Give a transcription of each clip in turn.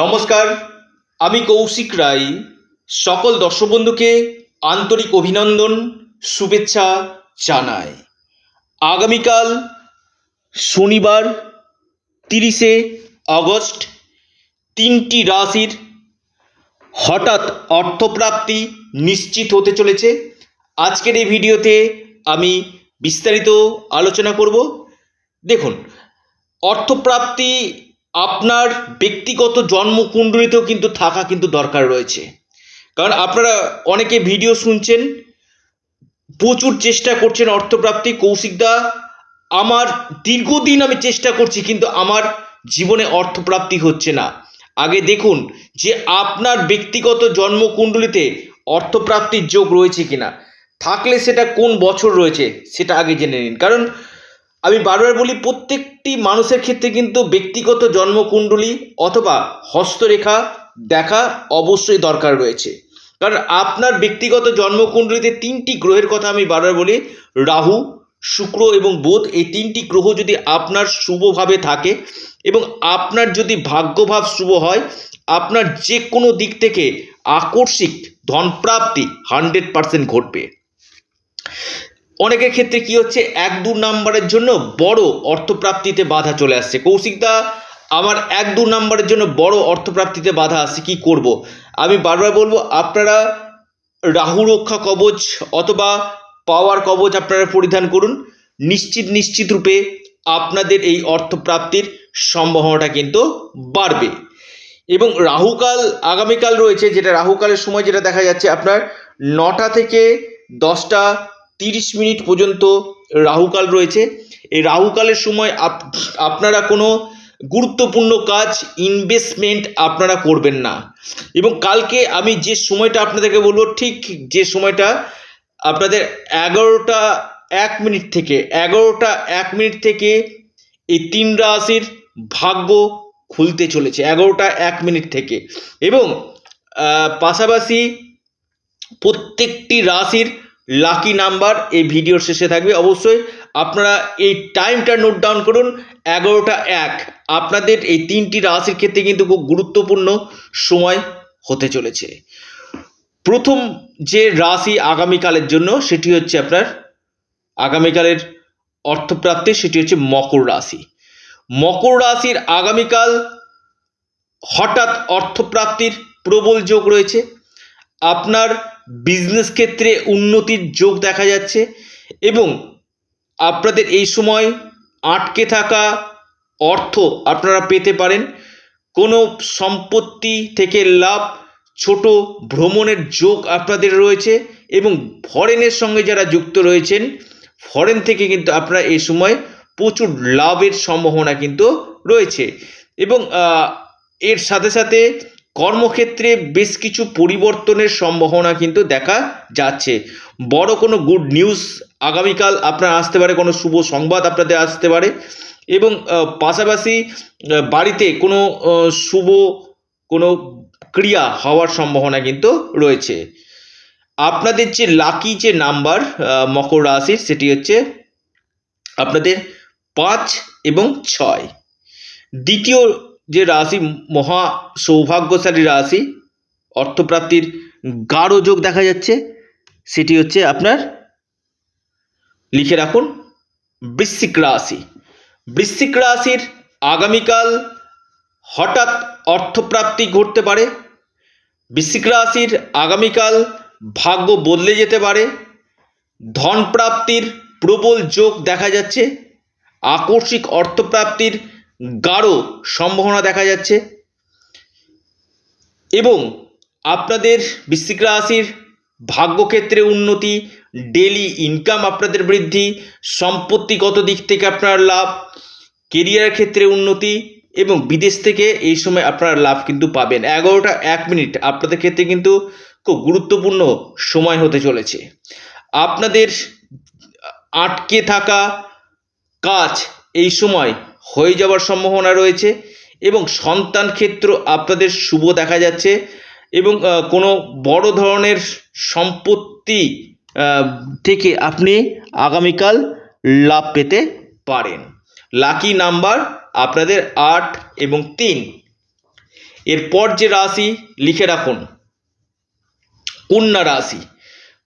নমস্কার, আমি কৌশিক রায়। সকল দর্শক বন্ধুকে আন্তরিক অভিনন্দন, শুভেচ্ছা জানাই। আগামীকাল শনিবার, তিরিশে আগস্ট, তিনটি রাশির হঠাৎ অর্থপ্রাপ্তি নিশ্চিত হতে চলেছে। আজকের এই ভিডিওতে আমি বিস্তারিত আলোচনা করব। দেখুন, অর্থপ্রাপ্তি আপনার ব্যক্তিগত জন্মকুণ্ডলিতেও কিন্তু থাকা কিন্তু দরকার রয়েছে। কারণ আপনারা অনেকে ভিডিও শুনছেন, প্রচুর চেষ্টা করছেন অর্থপ্রাপ্তি কৌশিকদা আমার দীর্ঘদিন আমি চেষ্টা করছি কিন্তু আমার জীবনে অর্থপ্রাপ্তি হচ্ছে না। আগে দেখুন যে আপনার ব্যক্তিগত জন্মকুণ্ডলিতে অর্থপ্রাপ্তির যোগ রয়েছে কিনা। থাকলে সেটা কোন বছর রয়েছে, সেটা আগে জেনে নিন। কারণ আমি বারবার বলি, প্রত্যেকটি মানুষের ক্ষেত্রে কিন্তু ব্যক্তিগত জন্মকুণ্ডলী অথবা হস্তরেখা দেখা অবশ্যই দরকার রয়েছে। কারণ আপনার ব্যক্তিগত জন্মকুণ্ডলীতে তিনটি গ্রহের কথা আমি বারবার বলি, রাহু, শুক্র এবং বুধ। এই তিনটি গ্রহ যদি আপনার শুভভাবে থাকে এবং আপনার যদি ভাগ্যভাব শুভ হয়, আপনার যে কোনো দিক থেকে আকস্মিক ধনপ্রাপ্তি হান্ড্রেড পার্সেন্ট ঘটবে। অনেকের ক্ষেত্রে কি হচ্ছে? এক দু নাম্বারের জন্য বড় অর্থপ্রাপ্তিতে বাধা চলে আসছে। কৌশিকদা, আমার এক দু নাম্বারের জন্য বড় অর্থপ্রাপ্তিতে বাধা আসছে কি করব। আমি বারবার বলব, আপনারা রাহু রক্ষা কবচ অথবা পাওয়ার কবচ আপনারা পরিধান করুন। নিশ্চিত নিশ্চিত রূপে আপনাদের এই অর্থপ্রাপ্তির সম্ভাবনাটা কিন্তু বাড়বে। এবং রাহুকাল, আগামীকাল রয়েছে, যেটা রাহুকালের সময় যেটা দেখা যাচ্ছে, আপনার নটা থেকে দশটা তিরিশ মিনিট পর্যন্ত রাহুকাল রয়েছে। এই রাহুকালের সময় আপ- আপনারা কোনো গুরুত্বপূর্ণ কাজ ইনভেস্টমেন্ট আপনারা করবেন না। এবং কালকে আমি যে সময়টা আপনাদেরকে বলব, ঠিক যে সময়টা আপনাদের এগারোটা এক মিনিট থেকে, এগারোটা এক মিনিট থেকে এই তিন রাশির ভাগ্য খুলতে চলেছে, এগারোটা এক মিনিট থেকে। এবং পাশাপাশি প্রত্যেকটি রাশির লাকি নাম্বার এই ভিডিওর শেষে থাকবে। অবশ্যই আপনারা এই টাইমটা নোট ডাউন করুন, এগারোটা এক। আপনাদের এই তিনটি রাশির ক্ষেত্রে কিন্তু খুব গুরুত্বপূর্ণ সময় হতে চলেছে। প্রথম যে রাশি আগামীকালের জন্য, সেটি হচ্ছে আপনার আগামীকালের অর্থপ্রাপ্তি, সেটি হচ্ছে মকর রাশি। মকর রাশির আগামীকাল হঠাৎ অর্থপ্রাপ্তির প্রবল যোগ রয়েছে। আপনার বিজনেস ক্ষেত্রে উন্নতির যোগ দেখা যাচ্ছে এবং আপনাদের এই সময় আটকে থাকা অর্থ আপনারা পেতে পারেন। কোনো সম্পত্তি থেকে লাভ, ছোট ভ্রমণের যোগ আপনাদের রয়েছে এবং ফরেনের সঙ্গে যারা যুক্ত রয়েছেন, ফরেন থেকে কিন্তু আপনারা এই সময় প্রচুর লাভের সম্ভাবনা কিন্তু রয়েছে। এবং এর সাথে সাথে কর্মক্ষেত্রে বেশ কিছু পরিবর্তনের সম্ভাবনা কিন্তু দেখা যাচ্ছে। বড় কোনো গুড নিউজ আগামীকাল আপনার আসতে পারে, কোনো শুভ সংবাদ আপনাদের আসতে পারে এবং পাশাপাশি বাড়িতে কোনো শুভ কোনো ক্রিয়া হওয়ার সম্ভাবনা কিন্তু রয়েছে। আপনাদের যে লাকি যে নাম্বার মকর রাশির, সেটি হচ্ছে আপনাদের পাঁচ এবং ছয়। দ্বিতীয় যে রাশি মহা সৌভাগ্যশালী রাশি অর্থপ্রাপ্তির গাঢ় যোগ দেখা যাচ্ছে, সেটি হচ্ছে আপনার লিখে রাখুন, বৃশ্চিক রাশি। বৃশ্চিক রাশির আগামীকাল হঠাৎ অর্থপ্রাপ্তি ঘটতে পারে, বৃশ্চিক রাশির আগামীকাল ভাগ্য বদলে যেতে পারে, ধনপ্রাপ্তির প্রবল যোগ দেখা যাচ্ছে, আকস্মিক অর্থপ্রাপ্তির গাঢ় সম্ভাবনা দেখা যাচ্ছে। এবং আপনাদের বৃশ্চিক রাশির ভাগ্যক্ষেত্রে উন্নতি ডেলি ইনকাম আপনাদের বৃদ্ধি, সম্পত্তিগত দিক থেকে আপনার লাভ কেরিয়ার ক্ষেত্রে উন্নতি এবং বিদেশ থেকে এই সময় আপনারা লাভ কিন্তু পাবেন। এগারোটা এক মিনিট আপনাদের ক্ষেত্রে কিন্তু খুব গুরুত্বপূর্ণ সময় হতে চলেছে। আপনাদের আটকে থাকা কাজ এই সময় হয়ে যাওয়ার সম্ভাবনা রয়েছে এবং সন্তান ক্ষেত্র আপনাদের শুভ দেখা যাচ্ছে এবং কোনো বড় ধরনের সম্পত্তি থেকে আপনি আগামীকাল লাভ পেতে পারেন। লাকি নাম্বার আপনাদের আট এবং তিন। এরপর যে রাশি, লিখে রাখুন। কন্যা রাশি।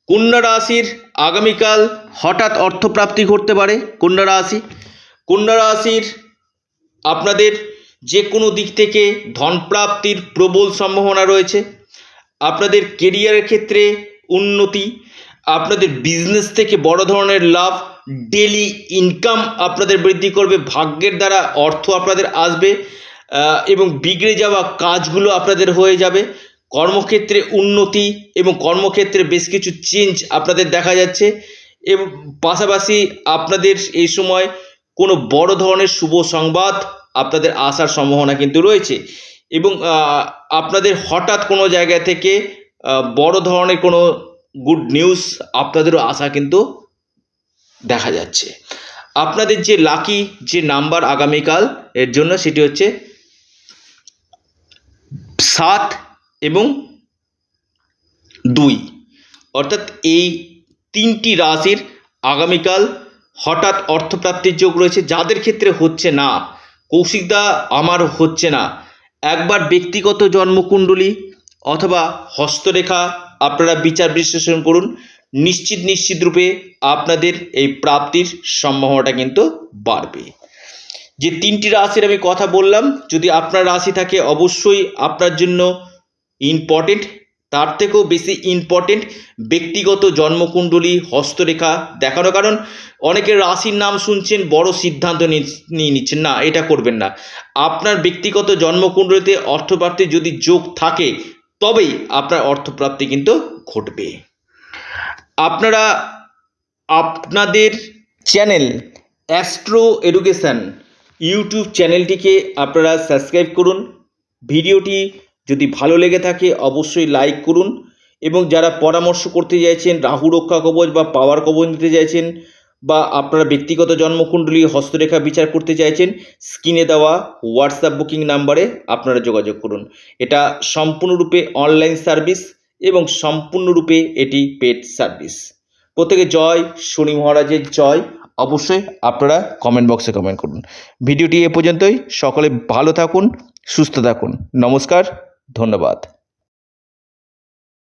কন্যা রাশির আগামীকাল হঠাৎ অর্থপ্রাপ্তি ঘটতে পারে কন্যা রাশি। কন্যা রাশির আপনাদের যে কোনো দিক থেকে ধনপ্রাপ্তির প্রবল সম্ভাবনা রয়েছে, আপনাদের কেরিয়ারের ক্ষেত্রে উন্নতি, আপনাদের বিজনেস থেকে বড় ধরনের লাভ ডেলি ইনকাম আপনাদের বৃদ্ধি করবে, ভাগ্যের দ্বারা অর্থ আপনাদের আসবে এবং বিগড়ে যাওয়া কাজগুলো আপনাদের হয়ে যাবে। কর্মক্ষেত্রে উন্নতি এবং কর্মক্ষেত্রে বেশ কিছু চেঞ্জ আপনাদের দেখা যাচ্ছে এবং পাশাপাশি আপনাদের এই সময় কোনো বড় ধরনের শুভ সংবাদ আপনাদের আসার সম্ভাবনা কিন্তু রয়েছে। এবং আপনাদের হঠাৎ কোনো জায়গা থেকে বড় ধরনের কোনো গুড নিউজ আপনাদেরও আসা কিন্তু দেখা যাচ্ছে। আপনাদের যে লাকি যে নাম্বার আগামীকাল, এর জন্য সেটি হচ্ছে সাত এবং দুই। অর্থাৎ এই তিনটি রাশির আগামীকাল হঠাৎ অর্থপ্রাপ্তির যোগ রয়েছে। যাদের ক্ষেত্রে হচ্ছে না কৌশিকদা আমার হচ্ছে না। একবার ব্যক্তিগত জন্মকুণ্ডলী অথবা হস্তরেখা আপনারা বিচার বিশ্লেষণ করুন। নিশ্চিত নিশ্চিত রূপে আপনাদের এই প্রাপ্তির সম্ভাবনাটা কিন্তু বাড়বে। যে তিনটি রাশির আমি কথা বললাম, যদি আপনার রাশি থাকে অবশ্যই আপনার জন্য ইম্পর্টেন্ট তার থেকেও বেশি ইম্পর্টেন্ট ব্যক্তিগত জন্মকুণ্ডলী, হস্তরেখা দেখানো কারণ অনেকের রাশির নাম শুনছেন, বড় সিদ্ধান্ত নিয়ে নিচ্ছেন। না, এটা করবেন না। আপনার ব্যক্তিগত জন্মকুণ্ডলীতে অর্থপ্রাপ্তি যদি যোগ থাকে, তবেই আপনার অর্থপ্রাপ্তি কিন্তু ঘটবে। আপনারা, আপনাদের চ্যানেল অ্যাস্ট্রো এডুকেশান ইউটিউব চ্যানেলটিকে আপনারা সাবস্ক্রাইব করুন। ভিডিওটি যদি ভালো লেগে থাকে অবশ্যই লাইক করুন এবং যারা পরামর্শ করতে চাইছেন রাহু রক্ষা কবচ বা পাওয়ার কবচ নিতে চাইছেন বা আপনারা ব্যক্তিগত জন্মকুণ্ডলী হস্তরেখা বিচার করতে চাইছেন স্ক্রিনে দেওয়া হোয়াটসঅ্যাপ বুকিং নাম্বারে আপনারা যোগাযোগ করুন। এটা সম্পূর্ণরূপে অনলাইন সার্ভিস এবং সম্পূর্ণরূপে এটি পেড সার্ভিস প্রত্যেকে জয়, শনি মহারাজের জয়। অবশ্যই আপনারা কমেন্ট বক্সে কমেন্ট করুন। ভিডিওটি এ পর্যন্তই। সকলে ভালো থাকুন, সুস্থ থাকুন। নমস্কার। ধন্যবাদ।